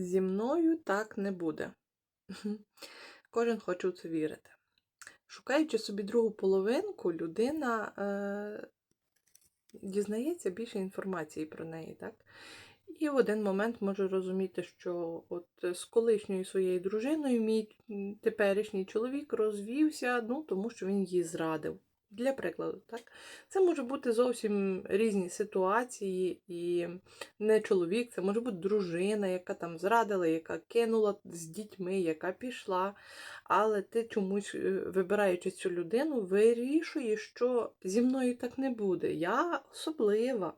Зі мною так не буде. Кожен хоче в це вірити. Шукаючи собі другу половинку, людина е, дізнається більше інформації про неї, так? І в один момент може розуміти, що от з колишньою своєю дружиною мій теперішній чоловік розвівся, ну, тому що він її зрадив. Для прикладу, так? Це може бути зовсім різні ситуації, і не чоловік, це може бути дружина, яка там зрадила, яка кинула з дітьми, яка пішла. Але ти чомусь, е, вибираючи цю людину, вирішуєш, що зі мною так не буде. Я особлива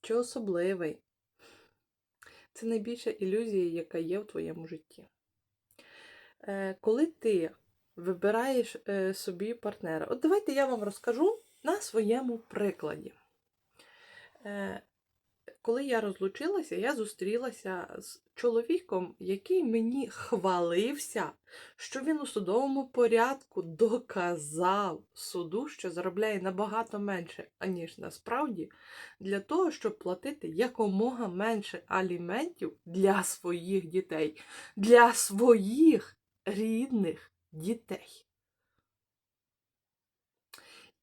чи особливий. Це найбільша ілюзія, яка є в твоєму житті. Е, Коли ти вибираєш е, собі партнера, от давайте я вам розкажу на своєму прикладі. Е, Коли я розлучилася, я зустрілася з чоловіком, який мені хвалився, що він у судовому порядку доказав суду, що заробляє набагато менше, аніж насправді, для того, щоб платити якомога менше аліментів для своїх дітей, для своїх рідних дітей.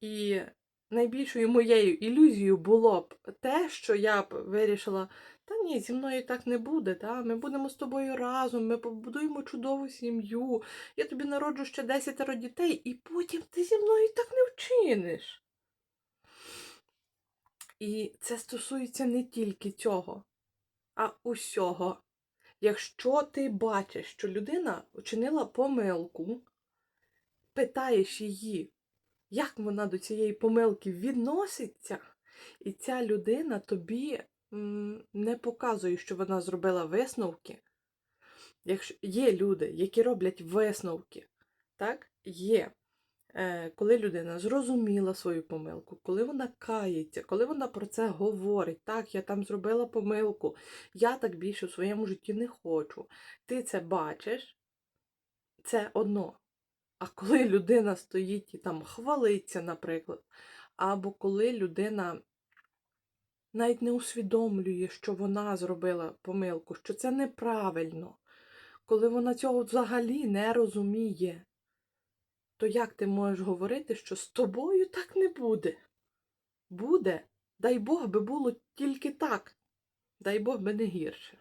І найбільшою моєю ілюзією було б те, що я б вирішила, та ні, зі мною так не буде, та? ми будемо з тобою разом, ми побудуємо чудову сім'ю, я тобі народжу ще десятеро дітей, і потім ти зі мною так не вчиниш. І це стосується не тільки цього, а усього. Якщо ти бачиш, що людина вчинила помилку, питаєш її, як вона до цієї помилки відноситься, і ця людина тобі не показує, що вона зробила висновки. Якщо є люди, які роблять висновки, так? Є. Е, коли людина зрозуміла свою помилку, коли вона кається, коли вона про це говорить, так, я там зробила помилку, я так більше в своєму житті не хочу. Ти це бачиш, це одно. А коли людина стоїть і там хвалиться, наприклад, або коли людина навіть не усвідомлює, що вона зробила помилку, що це неправильно, коли вона цього взагалі не розуміє, то як ти можеш говорити, що з тобою так не буде? Буде. Дай Бог би було тільки так. Дай Бог би не гірше.